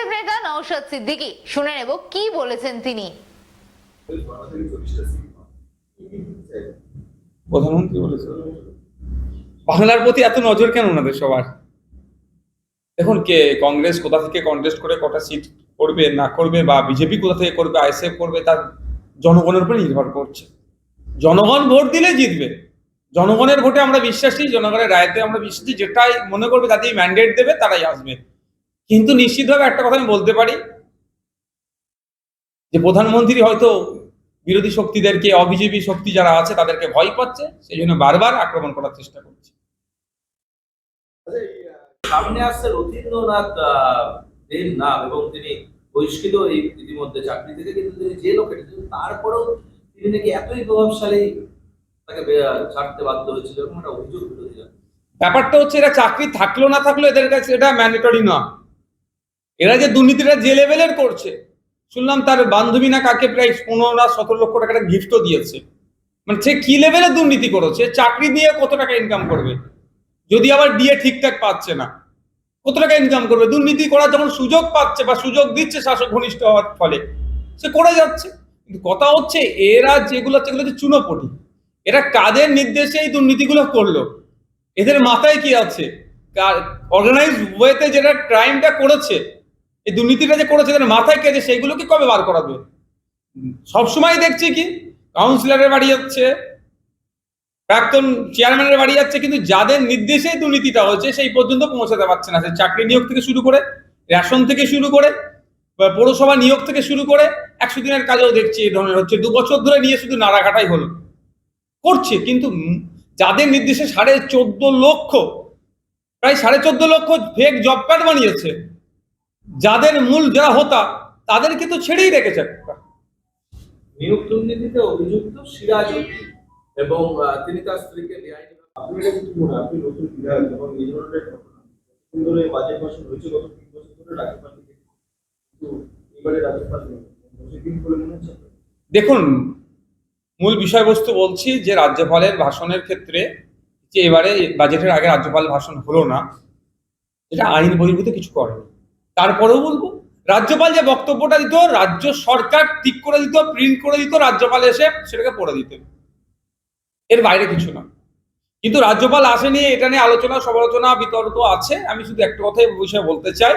ISF নেতা নওশাদ সিদ্দিকী। শুনে নেব, কি বলেছেন তিনি? প্রধানমন্ত্রী বলেছে বাংলার প্রতি এত নজর কেন ওনাদের সবার? দেখুন কে কংগ্রেস কোথা থেকে কন্টেস্ট করে, কটা সিট করবে, না করবে, বা বিজেপি কোথা থেকে করবে, আইএসএফ করবে, তার জনগণের উপর নির্ভর করছে। জনগণ ভোট দিলে জিতবে। জনগণের ভোটে আমরা বিশ্বাসী, জনগণের রায়তে আমরা বিশ্বাসী, যেটাই মনে করবে তাতেই ম্যান্ডেট দেবে, তারাই আসবে। কিন্তু নিশ্চিতভাবে একটা কথা আমি বলতে পারি যে প্রধানমন্ত্রী হয়তো বিরোধী শক্তিদেরকে অবিজেপি শক্তি যারা আছে তাদেরকে ভয় পাচ্ছে সেই জন্য বারবার আক্রমণ করার চেষ্টা করছে। সামনে আসছে রথীন্দ্রনাথ দেব নাম এবং তিনি বহিষ্কৃত এই ইতিমধ্যে চাকরি থেকে কিন্তু তিনি জেলও কেটেছেন তারপরেও তিনি নাকি এতই প্রভাবশালী তাকে ছাড়তে বাধ্য হয়েছিল এরকম একটা অভিযোগ ব্যাপারটা হচ্ছে এটা চাকরি থাকল না থাকল এদের কাছে এটা ম্যান্ডেটরি না এরা যে দুর্নীতিটা যে লেভেলের করছে, শুনলাম তার বান্ধবী না কাকে প্রায় পনেরো না সতেরো লক্ষ টাকার গিফটও দিয়েছে। মানে সে কি লেভেলের দুর্নীতি করেছে? চাকরি দিয়ে কত টাকা ইনকাম করবে? যদি আবার দিয়ে ঠিকঠাক পাচ্ছে না, কত টাকা ইনকাম করবে? দুর্নীতি করার যখন সুযোগ পাচ্ছে বা সুযোগ দিচ্ছে শাসক ঘনিষ্ঠ হওয়ার ফলে, সে করে যাচ্ছে। কিন্তু কথা হচ্ছে, এরা যেগুলো এগুলো হচ্ছে চুনোপটি। এরা কাদের নির্দেশে এই দুর্নীতিগুলো করল? এদের মাথায় কি আছে? অর্গানাইজ ওয়েতে যেটা ক্রাইমটা করেছে এই দুর্নীতিটা যে করেছে এদের মাথায় কে আছে? সেইগুলোকে কবে বার করাবে? সবসময় দেখছি কি কাউন্সিলরের বাড়ি যাচ্ছে, প্রাক্তন চেয়ারম্যানের বাড়ি যাচ্ছে, কিন্তু যাদের নির্দেশে দুর্নীতিটা হচ্ছে সেই পর্যন্ত পৌঁছাতে পারছে না। চাকরি নিয়োগ থেকে শুরু করে, রেশন থেকে শুরু করে পৌরসভা নিয়োগ থেকে শুরু করে, একশো দিনের কাজেও দেখছি এই ধরনের হচ্ছে। দু বছর ধরে নিয়ে শুধু নাড়াঘাটাই হলো। করছে, কিন্তু যাদের নির্দেশে সাড়ে চোদ্দ লক্ষ, প্রায় সাড়ে চোদ্দ লক্ষ ফেক জব কার্ড বানিয়েছে যাদের মূল যারা হতা তাদেরকে তো ছেড়েই রেখেছে নিয়োগ দুর্নীতিতে অভিযুক্ত সিরাজ এবং তিনি তার স্ত্রীকে বেআইনি আপনার কাছে কি মনে আপনি নতুন বিধায়ক এবং এই ধরনের ঘটনা বাজেট ভাষণ হয়েছে গত তিন বছর ধরে রাজ্যপাল থেকে। কিন্তু এবারে রাজ্যপাল নেই। সেদিন করে হচ্ছে আপনার? দেখুন মূল বিষয়বস্তু বলছি যে রাজ্যপালের ভাষণের ক্ষেত্রে যে এবারে বাজেটের আগে রাজ্যপাল ভাষণ হলো না এটা আইন বহির্ভূত কিছু করেনি। তারপরেও বলব, রাজ্যপাল যে বক্তব্যটা দিত, রাজ্য সরকার ঠিক করে দিত প্রিন্ট করে দিত, রাজ্যপাল এসে সেটাকে পড়ে দিত। এর বাইরে কিছু না। কিন্তু রাজ্যপাল আসেনি, এটা নিয়ে আলোচনা, সমালোচনা, বিতর্ক আছে। আমি শুধু একটা কথাই বিষয়ে বলতে চাই।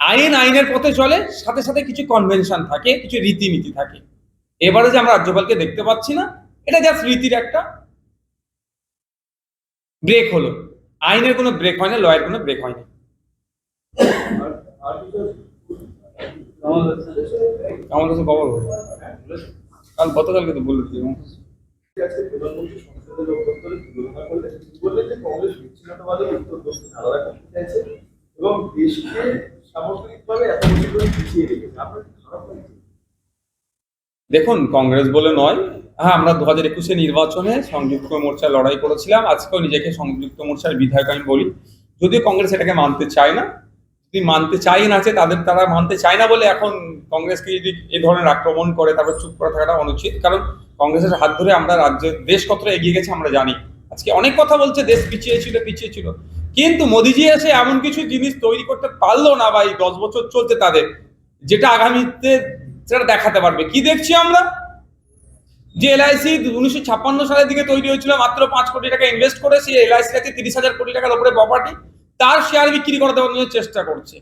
আইন আইনের পথে চলে, সাথে সাথে কিছু কনভেনশন থাকে, কিছু রীতিনীতি থাকে। এবারে যে আমরা রাজ্যপালকে দেখতে পাচ্ছি না, এটা জাস্ট রীতির একটা ব্রেক হলো। আইনের কোনো ব্রেক হয় না লয়ের কোনো ব্রেক হয় না আমার কাছে কাল গতকালকে তো বলে দেখুন, কংগ্রেস বলে নয়। হ্যাঁ আমরা দু হাজার একুশে নির্বাচনে সংযুক্ত মোর্চায় লড়াই করেছিলাম। আজকেও নিজেকে সংযুক্ত মোর্চার বিধায়ক আমি বলি। যদিও কংগ্রেস এটাকে মানতে চায় না যদি মানতে চাই না আছে তাদের তারা মানতে চায় না বলে এখন কংগ্রেসকে যদি এ ধরনের আক্রমণ করে, তারপর চুপ করে থাকাটা অনুচিত। কারণ কংগ্রেসের হাত ধরে আমরা রাজ্যের দেশ কতটা এগিয়ে গেছে আমরা জানি। আজকে অনেক কথা বলছে, দেশ পিছিয়ে ছিল পিছিয়ে ছিল। কিন্তু মোদিজি এসে এমন কিছু জিনিস তৈরি করতে পারল না বা এই দশ বছর চলছে তাদের, যেটা আগামীতে সেটা দেখাতে পারবে। কি দেখছি আমরা? যে এলআইসি উনিশশো ছাপ্পান্ন সালের দিকে তৈরি হয়েছিল মাত্র পাঁচ কোটি টাকা ইনভেস্ট করে, সেই এলআইসি আছে তিরিশ হাজার কোটি টাকার উপরে প্রপার্টি তার শেয়ার বিক্রি করাতে চেষ্টা করছে।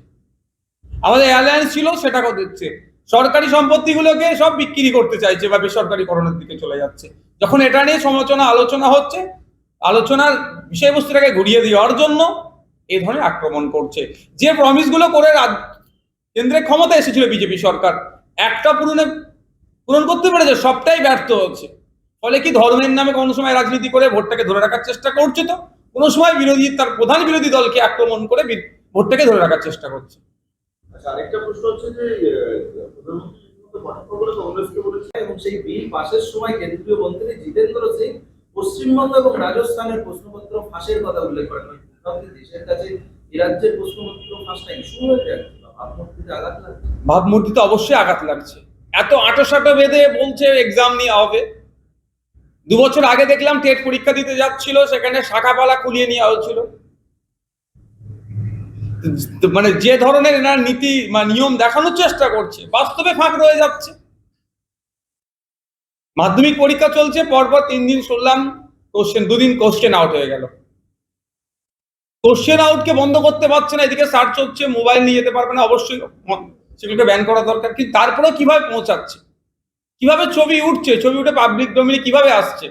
আমাদের এয়ারলাইন্স ছিল, সেটাকেও দিচ্ছে। সরকারি সম্পত্তিগুলোকে সব বিক্রি করতে চাইছে বা বেসরকারিকরণের দিকে চলে যাচ্ছে। যখন এটা নিয়ে সমালোচনা, আলোচনা হচ্ছে, আলোচনার বিষয়বস্তুটাকে ঘুরিয়ে দেওয়ার জন্য এই ধরনের আক্রমণ করছে। যে প্রমিসগুলো করে কেন্দ্রে ক্ষমতা এসেছিল বিজেপি সরকার, একটা পূরণে, পূরণ করতে পেরেছে, সবটাই ব্যর্থ হচ্ছে। ফলে কি ধর্মের নামে কোনো সময় রাজনীতি করে ভোটটাকে ধরে রাখার চেষ্টা করছে তো? কোনো সময় বিরোধী তার প্রধান বিরোধী দলকে আক্রমণ করে ভোটটাকে ধরে রাখার চেষ্টা করছে। আচ্ছা আরেকটা প্রশ্ন হচ্ছে যে এবং সেই বিল পাশের সময় কেন্দ্রীয় মন্ত্রী জিতেন্দ্র সিং পশ্চিমবঙ্গ এবং রাজস্থানের প্রশ্নপত্র ফাঁসের কথা উল্লেখ করেন। দেশের কাছে রাজ্যের প্রশ্নপত্র ফাঁসটা ইস্যু হয়ে যায় ভাবমূর্তিতে আঘাত লাগছে। ভাবমূর্তিতে অবশ্যই আঘাত লাগছে। এত আটোসাটো বেঁধে বলছে এক্সাম নিয়ে হবে। দু বছর আগে দেখলাম টেট পরীক্ষা দিতে যাচ্ছিল, সেখানে শাখাপালা খুলিয়ে নেওয়া হয়েছিল। মানে যে ধরনের এনার নীতি বা নিয়ম দেখানোর চেষ্টা করছে, বাস্তবে ফাঁক রয়ে যাচ্ছে। মাধ্যমিক পরীক্ষা চলছে, পরপর তিন দিন শুনলাম কোশ্চেন দুদিন কোশ্চেন আউট হয়ে গেল। কোশ্চেন আউটকে বন্ধ করতে পারছে না, এদিকে সার্চ হচ্ছে মোবাইল নিয়ে যেতে পারবে না, অবশ্যই সেগুলোকে ব্যান করা দরকার। কিন্তু তারপরেও কীভাবে পৌঁছাচ্ছে? কীভাবে ছবি উঠছে ছবি উঠে পাবলিক ডোমিনে কীভাবে আসছে?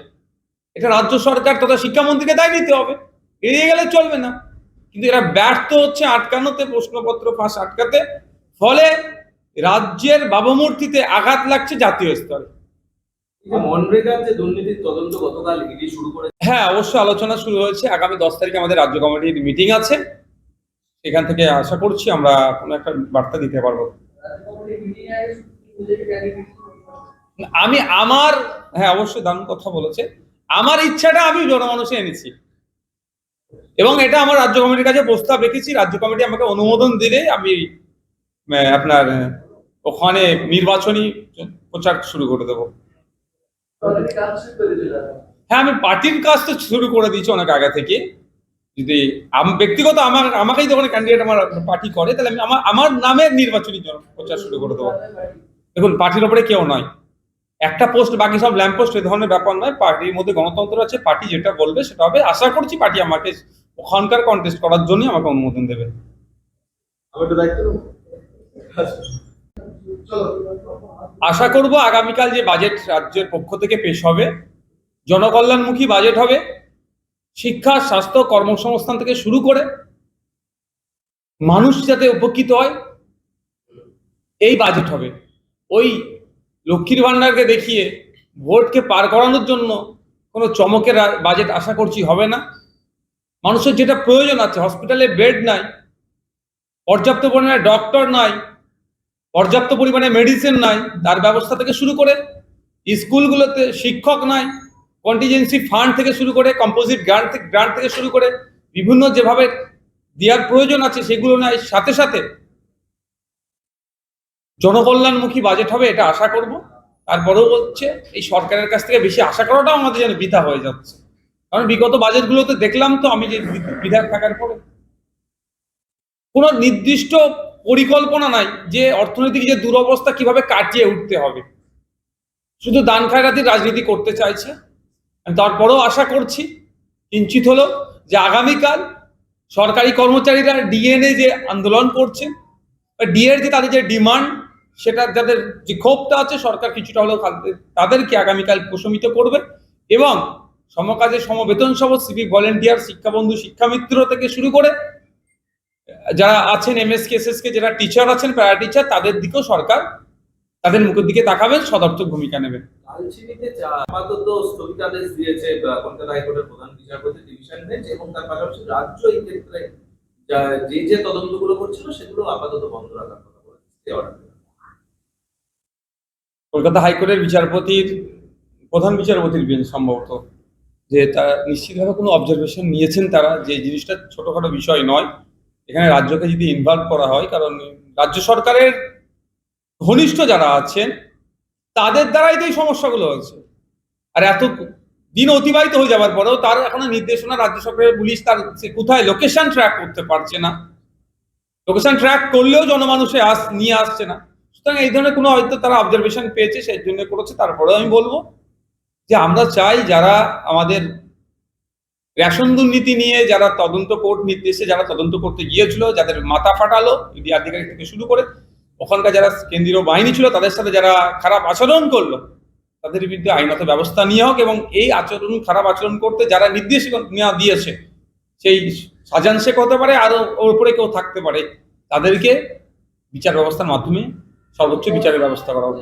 এটা রাজ্য সরকার তথা শিক্ষামন্ত্রীকে দায় নিতে হবে। এড়িয়ে গেলে চলবে না। কিন্তু এরা ব্যর্থ হচ্ছে আটকানোতে প্রশ্নপত্র ফাঁস আটকাতে। ফলে রাজ্যের বাবমূর্তিতে আঘাত লাগছে জাতীয় স্তরে। এই যে মনরেগার যে দুর্নীতির তদন্ত গতকাল শুরু করে হ্যাঁ অবশ্যই আলোচনা শুরু হয়েছে। আগামী দশ তারিখে আমাদের রাজ্য কমিটির মিটিং আছে। সেখান থেকে আশা করছি আমরা কোনো একটা বার্তা দিতে পারব। আমি আমার হ্যাঁ অবশ্যই দারুণ কথা বলেছে। আমার ইচ্ছাটা আমি জনমানুষে এনেছি। এবং এটা আমার রাজ্য কমিটির কাছে প্রস্তাব রেখেছি। রাজ্য কমিটি আমাকে অনুমোদন দিলে আমি আপনার ওখানে নির্বাচনী প্রচার শুরু করে দেবো। হ্যাঁ আমি পার্টির কাজ তো শুরু করে দিয়েছি অনেক আগে থেকে। যদি আম- ব্যক্তিগত আমার, আমাকেই যখন ক্যান্ডিডেট আমার পার্টি করে, তাহলে আমি আমার আমার নামের নির্বাচনী প্রচার শুরু করে দেবো। দেখুন, পার্টির ওপরে কেউ নয়। একটা পোস্ট বাকি সব ল্যাম্প পোস্ট এ ধরনের ব্যাপার নয়। পার্টির মধ্যে গণতন্ত্র আছে পার্টি যেটা বলবে সেটা হবে। আশা করছি পার্টি আমাকে ওখানকার কন্টেস্ট করার জন্য আমাকে অনুমোদন দেবে। আশা করব আগামীকাল যে বাজেট রাজ্যের পক্ষ থেকে পেশ হবে জনকল্যাণমুখী বাজেট হবে শিক্ষা স্বাস্থ্য কর্মসংস্থান থেকে শুরু করে মানুষ যাতে উপকৃত হয় এই বাজেট হবে। ওই লক্ষ্মীর ভান্ডারকে দেখিয়ে ভোটকে পার করানোর জন্য কোনো চমকের বাজেট আশা করছি হবে না। মানুষের যেটা প্রয়োজন আছে হসপিটালে বেড নাই, পর্যাপ্ত পরিমাণে ডক্টর নাই, পর্যাপ্ত পরিমাণে মেডিসিন নাই, তার ব্যবস্থা থেকে শুরু করে স্কুলগুলোতে শিক্ষক নাই কন্টিজেন্সি ফান্ড থেকে শুরু করে কম্পোজিট গ্রান্ট গ্রান্ট থেকে শুরু করে বিভিন্ন যেভাবে দেওয়ার প্রয়োজন আছে, সেগুলো নাই। সাথে সাথে জনকল্যাণমুখী বাজেট হবে, এটা আশা করব। তারপরেও হচ্ছে এই সরকারের কাছ থেকে বেশি আশা করাটাও আমাদের যেন বৃথা হয়ে যাচ্ছে। কারণ বিগত বাজেটগুলোতে দেখলাম তো আমি যে বিধায়ক থাকার পরে। কোনো নির্দিষ্ট পরিকল্পনা নাই যে অর্থনৈতিক যে দুরবস্থা কীভাবে কাটিয়ে উঠতে হবে। শুধু দান খায়রাতির রাজনীতি করতে চাইছে। তারপরেও আশা করছি, কিঞ্চিত হলো যে আগামীকাল সরকারি কর্মচারীরা ডিএনএ যে আন্দোলন করছে ডিএর যে তাদের যে ডিমান্ড সেটা যাদের যে ক্ষোভটা আছে, সরকার কিছুটা হলেও তাদের- তাদেরকে আগামীকাল প্রশমিত করবে এবং সমকাজে সমবেতন সহ সিভিক ভলেন্টিয়ার শিক্ষাবন্ধু, শিক্ষামিত্র থেকে শুরু করে, যারা আছেন এম এস কে যারা টিচার আছেন প্যারা টিচার তাদের দিকেও সরকার তাদের মুখের দিকে তাকাবেন, সদর্থক ভূমিকা নেবেন প্রধান বিচারপতি রাজ্য এই ক্ষেত্রে যা- যে তদন্তগুলো করছিল, সেগুলো আপাতত বন্ধ রাখার কথা বলেছে। কলকাতা হাইকোর্টের বিচারপতির, প্রধান বিচারপতির বেঞ্চ সম্ভবত, যে তারা নিশ্চিতভাবে কোনো অবজারভেশন নিয়েছেন তারা যে জিনিসটা ছোটখাটো বিষয় নয়। এখানে রাজ্যকে যদি ইনভলভ করা হয়, কারণ রাজ্য সরকারের ঘনিষ্ঠ যারা আছেন, তাদের দ্বারাই তো এই সমস্যাগুলো হয়েছে আর এত দিন অতিবাহিত হয়ে যাওয়ার পরেও তার এখনও নির্দেশনা রাজ্য সরকারের পুলিশ তার কোথায় লোকেশন ট্র্যাক করতে পারছে না। লোকেশন ট্র্যাক করলেও জনমানুষে আস, নিয়ে আসছে না। সুতরাং এই ধরনের কোনো হয়তো তারা অবজারভেশন পেয়েছে, সেই জন্য করেছে, তারপরেও আমি বলব যে আমরা চাই যারা আমাদের রেশন দুর্নীতি নিয়ে যারা তদন্ত কোর্ট নির্দেশে যারা তদন্ত করতে গিয়েছিল, যাদের মাথা ফাটালো, ইডি আধিকারিক থেকে শুরু করে, ওখানকার যারা কেন্দ্রীয় বাহিনী ছিল, তাদের সাথে যারা খারাপ আচরণ করল, তাদের বিরুদ্ধে আইনত ব্যবস্থা নিয়ে হোক এবং এই আচরণ, খারাপ আচরণ করতে যারা নির্দেশ নেওয়া দিয়েছে, সেই সাজান শেখ হতে পারে আরও ওর উপরে কেউ থাকতে পারে, তাদেরকে বিচার ব্যবস্থার মাধ্যমে সর্বোচ্চ বিচারের ব্যবস্থা করা হবে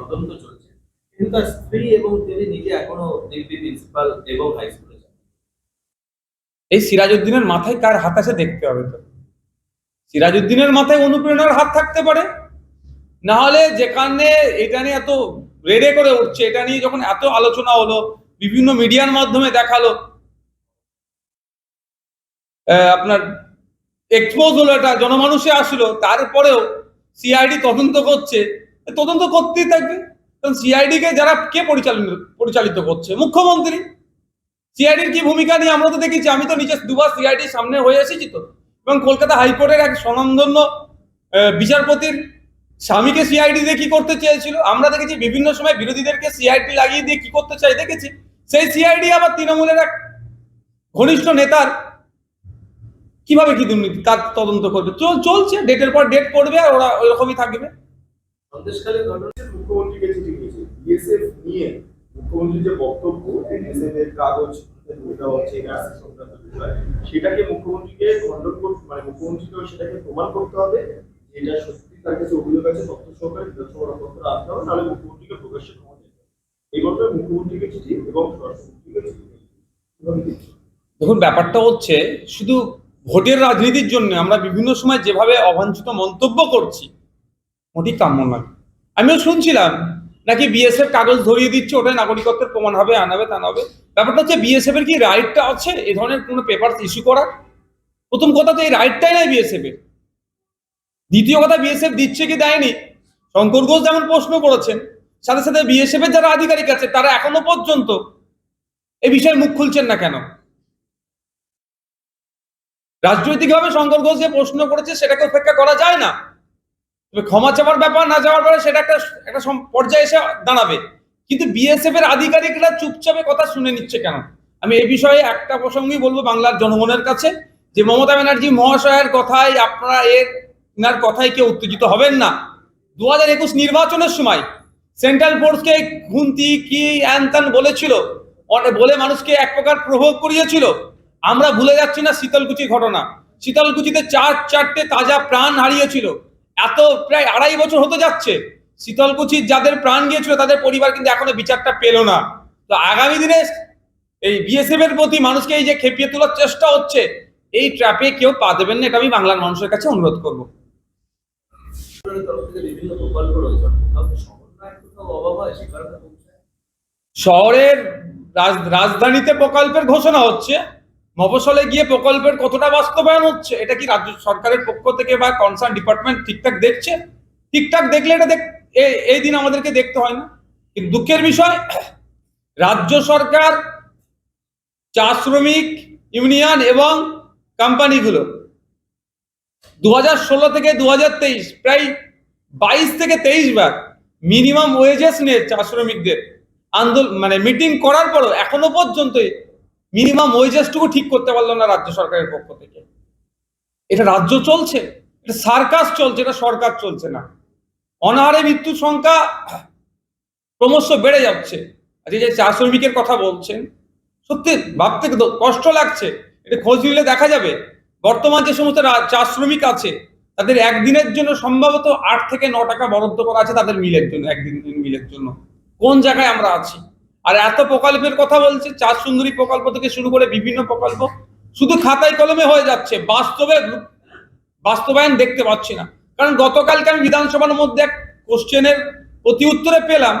তদন্ত চলছে। কিন্তু তার স্ত্রী এবং তিনি নিজে এখনও ডিগ্রি প্রিন্সিপাল এবং হাই স্কুলে যান। এই সিরাজউদ্দিনের মাথায় কার হাত আছে দেখতে হবে তো। সিরাজউদ্দিনের মাথায় অনুপ্রেরণার হাত থাকতে পারে। না হলে যেখানে এটা নিয়ে এত রেডে করে উঠছে এটা নিয়ে যখন এত আলোচনা হলো বিভিন্ন মিডিয়ার মাধ্যমে দেখাল আপনার এক্সপোজ হলো এটা জনমানুষে আসলো, তারপরেও সিআইডি তদন্ত করছে। তদন্ত করতেই থাকবে। কারণ সিআইডি কে যারা কে পরিচালনা, পরিচালিত করছে? মুখ্যমন্ত্রী। সিআইডির কি ভূমিকা নিয়ে আমরা তো দেখেছি, আমি তো নিজে দুবার সিআইডির সামনে হয়ে এসেছি তো। এবং কলকাতা হাইকোর্টের এক স্বনামধন্য বিচারপতির স্বামীকে সিআইডি দিয়ে কি করতে চেয়েছিল? আমরা দেখেছি বিভিন্ন সময় বিরোধীদেরকে সিআইডি লাগিয়ে দিয়ে কি করতে চাই দেখেছি। সেই সিআইডি আবার তৃণমূলের এক ঘনিষ্ঠ নেতার কীভাবে কি দুর্নীতি তার তদন্ত করবে? চল চলছে ডেটের পর ডেট করবে আর ওরা ওইরকমই থাকবে। নিয়ে মুখ্যমন্ত্রীর যে বক্তব্য এর কাগজ সেটাকে মুখ্যমন্ত্রীকে খণ্ডন করতে মানে মুখ্যমন্ত্রীকে সেটাকে প্রমাণ করতে হবে এটা সত্যি তার কাছে অভিযোগ আছে তথ্য সহকারে বিধানসভা পত্র আনতে হবে নাহলে মুখ্যমন্ত্রীকে প্রকাশ্যে ক্ষমা দিতে হবে। এই ঘটনায় মুখ্যমন্ত্রীকে চিঠি এবং স্বরাষ্ট্রমন্ত্রীকে চিঠি দেখুন ব্যাপারটা হচ্ছে শুধু ভোটের রাজনীতির জন্য আমরা বিভিন্ন সময় যেভাবে অবাঞ্ছিত মন্তব্য করছি, মোটেই কাম্য নয়। আমিও শুনছিলাম, নাকি বিএসএফ কাগজ ধরিয়ে দিচ্ছে, ওটাই নাগরিকত্বের প্রমাণ হবে, আনাবে, তা হবে ব্যাপারটা হচ্ছে বিএসএফ এর কি রাইটটা আছে? এ ধরনের কোনো পেপার ইস্যু করার? প্রথম কথা তো এই রাইটটাই নাই বিএসএফ এর দ্বিতীয় কথা, বিএসএফ দিচ্ছে কি দেয়নি? শঙ্কর ঘোষ যেমন প্রশ্ন করেছেন, সাথে সাথে বিএসএফ এর যারা আধিকারিক আছে, তারা এখনও পর্যন্ত এ বিষয়ে মুখ খুলছেন না কেন? রাজনৈতিকভাবে শঙ্কর ঘোষ যে প্রশ্ন করেছে, সেটাকে উপেক্ষা করা যায় না। তবে ক্ষমা চাওয়ার ব্যাপার না যাওয়ার পরে সেটা একটা একটা পর্যায়ে এসে দাঁড়াবে। কিন্তু বিএসএফ এর আধিকারিকরা চুপচাপে কথা শুনে নিচ্ছে কেন? আমি এই বিষয়ে একটা প্রসঙ্গই বলব বাংলার জনগণের কাছে, যে মমতা ব্যানার্জি মহাশয়ের কথায় আপনারা এর, ইনার কথায় কেউ উত্তেজিত হবেন না। দু হাজার একুশ নির্বাচনের সময় সেন্ট্রাল ফোর্সকে খুন্তি, কি হ্যান ত্যান বলেছিল বলে মানুষকে এক প্রকার প্রভোগ করিয়েছিল। আমরা ভুলে যাচ্ছি না শীতলকুচি ঘটনা। শীতলকুচিতে চার চারটে তাজা প্রাণ হারিয়েছিল। এত প্রায় আড়াই বছর হতে যাচ্ছে। শীতলকুচির যাদের প্রাণ গিয়েছিল, তাদের পরিবার কিন্তু এখনও বিচারটা পেল না। তো আগামী দিনে এই বিএসএফ এর প্রতি মানুষকে এই যে খেপিয়ে তোলার চেষ্টা হচ্ছে, এই ট্র্যাপে কেউ পা দেবেন না, এটা আমি বাংলার মানুষের কাছে অনুরোধ করব। শহরের রাজধানীতে প্রকল্পের ঘোষণা হচ্ছে মফসলে গিয়ে প্রকল্পের কতটা বাস্তবায়ন হচ্ছে, এটা কি রাজ্য সরকারের পক্ষ থেকে বা কনসার্ন ডিপার্টমেন্ট ঠিকঠাক দেখছে? ঠিকঠাক দেখলে এটা দেখ এই দিন আমাদেরকে দেখতে হয় না। কিন্তু দুঃখের বিষয়, রাজ্য সরকার, চা শ্রমিক ইউনিয়ন এবং কোম্পানিগুলো দু হাজার ষোলো থেকে দু হাজার তেইশ, প্রায় বাইশ থেকে তেইশ বার মিনিমাম ওয়েজেস নিয়ে চা শ্রমিকদের আন্দোলন মানে মিটিং করার পরও এখনও পর্যন্ত মিনিমাম ওয়েজেসটুকু ঠিক করতে পারল না রাজ্য সরকারের পক্ষ থেকে। এটা রাজ্য চলছে, এটা সার্কাস চলছে, এটা সরকার চলছে না। অনাহারে মৃত্যুর সংখ্যা ক্রমশ বেড়ে যাচ্ছে। এই যে চা শ্রমিকের কথা বলছেন, সত্যি ভাবতে কষ্ট লাগছে। এটা খোঁজ নিলে দেখা যাবে। বর্তমান যে সমস্ত চা শ্রমিক আছে, তাদের একদিনের জন্য সম্ভবত আট থেকে ন টাকা বরাদ্দ করা আছে তাদের মিলের জন্য, একদিন মিলের জন্য। কোন জায়গায় আমরা আছি? আর এত প্রকল্পের কথা বলছে চার সুন্দরী প্রকল্প থেকে শুরু করে বিভিন্ন প্রকল্প, শুধু খাতায় কলমে হয়ে যাচ্ছে, বাস্তবে বাস্তবায়ন দেখতে পাচ্ছি না। কারণ গতকালকে আমি বিধানসভার মধ্যে এক কোশ্চেনের প্রতি উত্তরে পেলাম,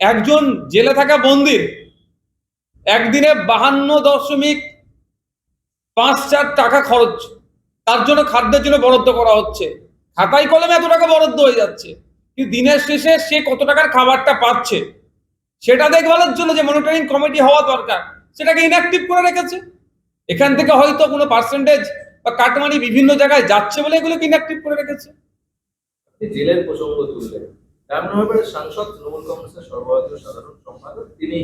একজন জেলে থাকা বন্দির একদিনে বাহান্ন দশমিক পাঁচ চার টাকা খরচ, তার জন্য খাদ্যের জন্য বরাদ্দ করা হচ্ছে। খাতায় কলমে এত টাকা বরাদ্দ হয়ে যাচ্ছে, কিন্তু দিনের শেষে সে কত টাকার খাবারটা পাচ্ছে? সেটা দেখভালের জন্য যে মনিটরিং কমিটি হওয়া দরকার, সেটাকে ইনঅ্যাক্টিভ করে রেখেছে। এখান থেকে হয়তো কোনো পার্সেন্টেজ বা কাটমানি বিভিন্ন জায়গায় যাচ্ছে বলে এগুলোকে ইনঅ্যাক্টিভ করে রেখেছে। জেলের প্রসঙ্গ তুললেন। রামনগরের সাংসদ তৃণমূল কংগ্রেসের সর্বভারতীয় সাধারণ সম্পাদক, তিনি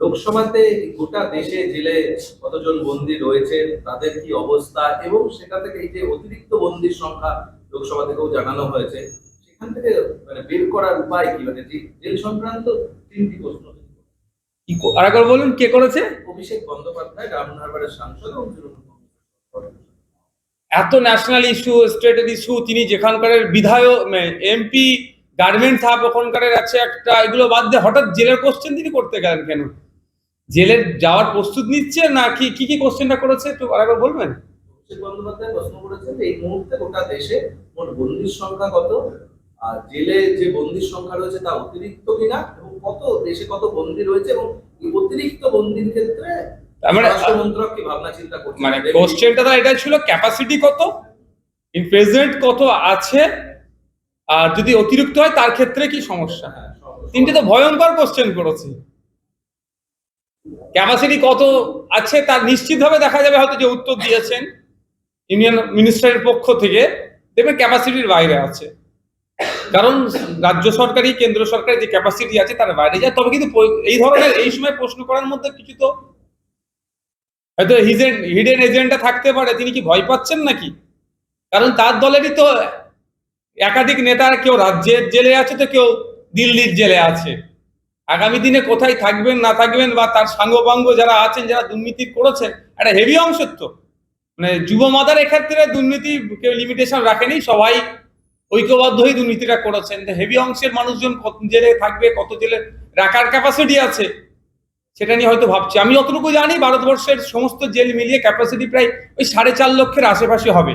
লোকসভাতে গোটা দেশে জেলে কতজন বন্দী রয়েছে, তাদের কি অবস্থা, এবং সেটা থেকে এই যে অতিরিক্ত বন্দির সংখ্যা লোকসভা থেকেও জানানো হয়েছে সেখান থেকে মানে বের করার উপায় কি? মানে জেল সংক্রান্ত তিনটি প্রশ্ন আরেকবার বলুন কে করেছে? অভিষেক বন্দ্যোপাধ্যায় সাংসদ এবং এত ন্যাশনাল ইস্যু স্টেটের ইস্যু তিনি যেখানকার বিধায়ক এমপি গার্মেন্ট সাহেব ওখানকার আছে একটা এগুলো বাদ দিয়ে হঠাৎ জেলের কোশ্চেন তিনি করতে গেলেন কেন? জেলের যাওয়ার প্রস্তুত নিচ্ছে না কি কি কি কোশ্চেনটা করেছে? একটু আরেকবার বলবেন? অভিষেক বন্দ্যোপাধ্যায় প্রশ্ন করেছেন এই মুহূর্তে গোটা দেশে মোট বন্দির সংখ্যা কত? জেলে যে বন্দির সংখ্যা রয়েছে তা অতিরিক্ত কিনা এবং কত দেশে কত বন্দি রয়েছে এবং এই অতিরিক্ত বন্দির ক্ষেত্রে তার মানে মন্ত্রক কি ভাবনা চিন্তা করছে? মানে কোশ্চেনটা তো এটা ছিল ক্যাপাসিটি কত? ইন প্রেজেন্ট কত আছে? আর যদি অতিরিক্ত হয় তার ক্ষেত্রে কি সমস্যা? হ্যাঁ, তিনটে তো ভয়ঙ্কর কোশ্চেন করেছে। ক্যাপাসিটি কত আছে তার নিশ্চিতভাবে দেখা যাবে হয়তো যে উত্তর দিয়েছেন। ইউনিয়ন মিনিস্টারের পক্ষ থেকে। দেখবেন ক্যাপাসিটির বাইরে আছে। কারণ রাজ্য সরকারি কেন্দ্র সরকারের যে ক্যাপাসিটি আছে তার বাইরে যায়। তবে কিন্তু এই ধরনের এই সময় প্রশ্ন করার মধ্যে কিছু তো হয়তো হিডেন এজেন্ডা থাকতে পারে, তিনি কি ভয় পাচ্ছেন নাকি? কারণ তার দলেরই তো একাধিক নেতার কেউ রাজ্যের জেলে আছে তো কেউ দিল্লির জেলে আছে। আগামী দিনে কোথায় থাকবেন, না থাকবেন বা তার সাঙ্গপাঙ্গ যারা আছেন, যারা দুর্নীতি করেছেন, একটা হেভি অংশের তো। মানে যুব মাদার এক্ষেত্রে দুর্নীতি কেউ লিমিটেশন রাখেনি, সবাই ঐক্যবদ্ধ হয়ে দুর্নীতিটা করেছেন। হেভি অংশের মানুষজন কত জেলে থাকবে, কত জেলে রাখার ক্যাপাসিটি আছে, সেটা নিয়ে হয়তো ভাবছি। আমি যতটুকু জানি, ভারতবর্ষের সমস্ত জেল মিলিয়ে ক্যাপাসিটি প্রায় ওই সাড়ে চার লক্ষের আশেপাশে হবে।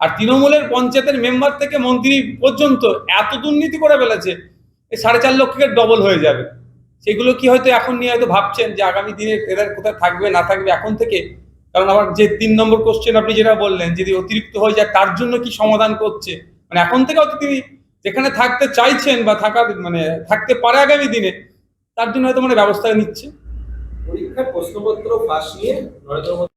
আর তৃণমূলের পঞ্চায়েতের মেম্বার থেকে মন্ত্রী পর্যন্ত এত দুর্নীতি করে ফেলেছে, এই সাড়ে চার লক্ষের ডবল হয়ে যাবে। সেগুলো কি হয়তো এখন নিয়ে হয়তো ভাবছেন যে আগামী দিনে এদের কোথায় থাকবে, না থাকবে এখন থেকে? কারণ আবার যে তিন নম্বর কোশ্চেন আপনি যেটা বললেন, যদি অতিরিক্ত হয়ে যায়, তার জন্য কি সমাধান করছে? মানে এখন থেকে হয়তো তিনি যেখানে থাকতে চাইছেন বা থাকার মানে থাকতে পারে আগামী দিনে, তার জন্য হয়তো মানে ব্যবস্থা নিচ্ছে। পরীক্ষার প্রশ্নপত্র ফাঁস নিয়ে নরেন্দ্র মোদী